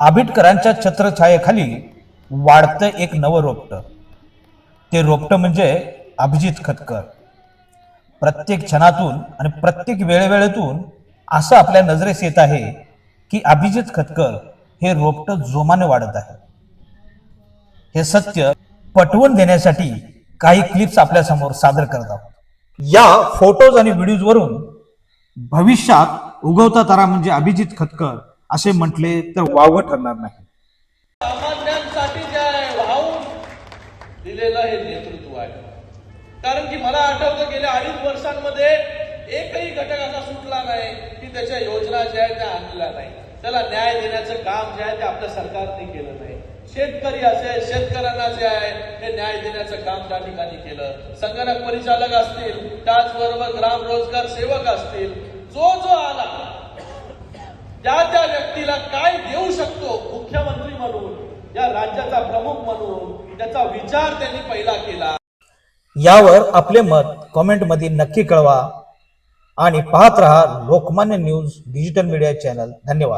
आबिटकरांच्या छत्रछायेखाली वाढतं एक नवं रोपटं. ते रोपटं म्हणजे अभिजित खतकर. प्रत्येक क्षणातून आणि प्रत्येक वेळेवेळेतून असं आपल्या नजरेस येत आहे की अभिजित खतकर हे रोपटं जोमाने वाढत आहे. हे सत्य पटवून देण्यासाठी काही क्लिप्स आपल्यासमोर सादर करत आहोत. या फोटोज आणि व्हिडिओजवरून भविष्यात उगवता तारा म्हणजे अभिजित खतकर. असे म्हटले तर वावगं ठरणार नाही. सामान्यांसाठी जे वाहून दिलेलं हे नेतृत्व आहे. कारण की मला आठवतं गेल्या अडीच वर्षांमध्ये एकही घटक असा सुटला नाही की त्याच्या योजना ज्या आहेत त्या आणल्या नाही. त्याला न्याय देण्याचं काम जे आहे ते आपल्या सरकारने केलं नाही. शेतकरी असेल शेतकऱ्यांना जे आहे हे न्याय देण्याचं काम त्या ठिकाणी केलं. संगणक परिचालक असतील त्याचबरोबर ग्राम रोजगार सेवक असतील. जो जो आला त्या त्या व्यक्तीला काय देऊ शकतो मुख्यमंत्री म्हणून या राज्याचा प्रमुख म्हणून त्याचा विचार त्यांनी पहिला केला. यावर आपले मत कॉमेंटमध्ये नक्की कळवा आणि पाहत रहा Lokmanya news digital media channel. धन्यवाद.